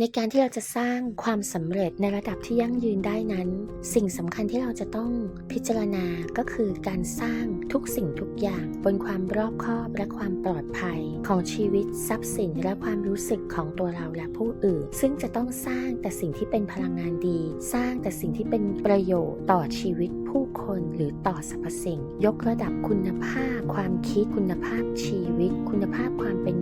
ในการที่เราจะสร้างความสำเร็จในระดับที่ยั่งยืนได้นั้น สิ่งสำคัญที่เราจะต้องพิจารณาก็คือการสร้างทุกสิ่งทุกอย่างบนความรอบคอบและความปลอดภัย ของชีวิตทรัพย์สินและความรู้สึกของตัวเราและผู้อื่น ซึ่งจะต้องสร้างแต่สิ่งที่เป็นพลังงานดี สร้างแต่สิ่งที่เป็นประโยชน์ต่อชีวิตผู้คนหรือต่อสรรพสิ่ง ยกระดับคุณภาพ ความคิดคุณภาพชีวิต คุณภาพความเป็นอยู่ห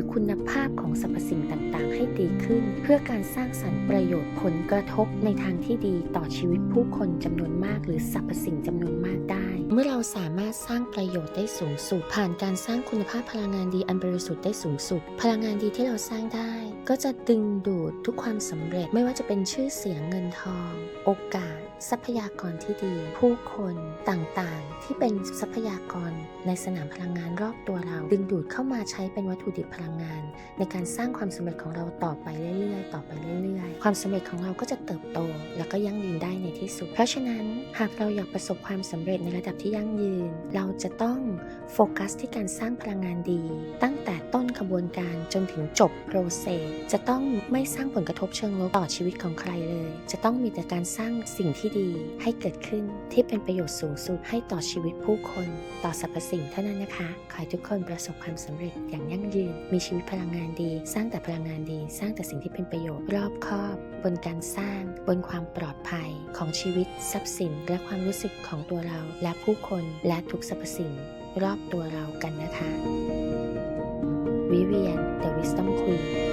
รือคุณภาพของสรรพสิ่งต่างๆ ให้ดีขึ้น เพื่อการสร้างสรรค์ประโยชน์ผลกระทบในทางที่ดีต่อชีวิตผู้คนจำนวนมาก หรือสรรพสิ่งจำนวนมากได้ เมื่อเราสามารถสร้างประโยชน์ได้สูงสุดผ่านการสร้างคุณภาพพลังงานดีอันบริสุทธิ์ได้สูงสุดพลังงานดีที่เราสร้างได้ ก็จะดึงดูดทุกความสำเร็จไม่ว่าจะเป็นชื่อเสียงเงินทอง โอกาส ทรัพยากรที่ดี ผู้คนต่างๆ ที่เป็นทรัพยากรในสนามพลังงานรอบตัวเรา ดึงดูดเข้ามาใช้เป็นวัตถุดิบพลังงาน ในการสร้างความสำเร็จของเราต่อไปเรื่อยๆ ต่อไปเรื่อยๆ ความสำเร็จของเราก็จะเติบโต แล้วก็ยั่งยืนได้ในที่สุด เพราะฉะนั้นหากเราอยากประสบความสำเร็จในระดับที่ยั่งยืน เราจะต้องโฟกัสที่การสร้างพลังงานดี ตั้งแต่ต้น บวนการจนถึงจบโปรเซสจะต้องไม่สร้างผลกระทบเชิงลบต่อชีวิตของใครเลย จะต้องมีแต่การสร้างสิ่งที่ดีให้เกิดขึ้นที่เป็นประโยชน์สูงสุดให้ต่อชีวิตผู้คน ต่อสรรพสิ่งเท่านั้นนะคะ ขอให้ทุกคนประสบความสำเร็จอย่างยั่งยืน มีชีวิตพลังงานดี สร้างแต่พลังงานดี สร้างแต่สิ่งที่เป็นประโยชน์รอบคอบ บนการสร้าง บนความปลอดภัยของชีวิตทรัพย์สิน และความรู้สึกของตัวเรา และผู้คนและทุกสรรพสิ่ง รอบตัวเรากันนะคะ วิเวียน The Wisdom Queen